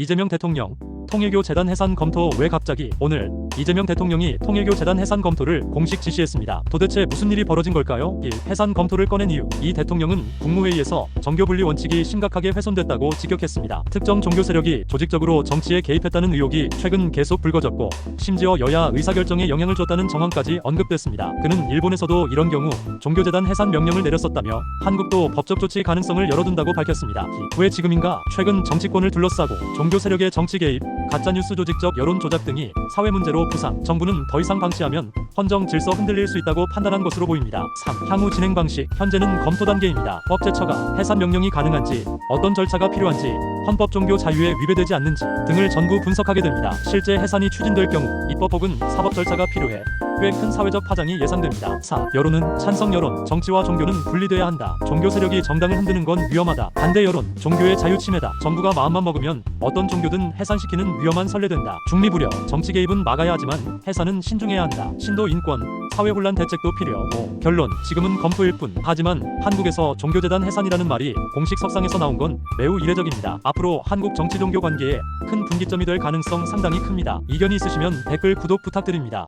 이재명 대통령 통일교 재단 해산 검토 왜 갑자기? 오늘 이재명 대통령이 통일교 재단 해산 검토를 공식 지시했습니다. 도대체 무슨 일이 벌어진 걸까요? 1. 해산 검토를 꺼낸 이유 이 대통령은 국무회의에서 정교 분리 원칙이 심각하게 훼손됐다고 직격했습니다. 특정 종교 세력이 조직적으로 정치에 개입했다는 의혹이 최근 계속 불거졌고 심지어 여야 의사결정에 영향을 줬다는 정황까지 언급됐습니다. 그는 일본에서도 이런 경우 종교재단 해산 명령을 내렸었다며 한국도 법적 조치 가능성을 열어둔다고 밝혔습니다. 왜 지금인가? 최근 정치권을 둘러싸고 종교 세력의 정치 개입, 가짜뉴스 조직적 여론 조작 등이 사회 문제로 부상, 정부는 더 이상 방치하면 헌정 질서 흔들릴 수 있다고 판단한 것으로 보입니다. 3. 향후 진행 방식, 현재는 검토 단계입니다. 법제처가 해산 명령이 가능한지, 어떤 절차가 필요한지, 헌법 종교 자유에 위배되지 않는지 등을 전부 분석하게 됩니다. 실제 해산이 추진될 경우 입법 혹은 사법 절차가 필요해 꽤큰 사회적 파장이 예상됩니다. 4. 여론은 찬성 여론, 정치와 종교는 분리돼야 한다. 종교 세력이 정당을 흔드는 건 위험하다. 반대 여론, 종교의 자유 침해다. 정부가 마음만 먹으면 어떤 종교든 해산시키는 위험한 선례된다. 중립 우려, 정치 개입은 막아야 하지만 해산은 신중해야 한다. 신도 인권, 사회 혼란 대책도 필요. 5. 결론, 지금은 검토일 뿐. 하지만 한국에서 종교재단 해산이라는 말이 공식 석상에서 나온 건 매우 이례적입니다. 앞으로 한국 정치 종교 관계에 큰 분기점이 될 가능성 상당히 큽니다. 이견이 있으시면 댓글 구독 부탁드립니다.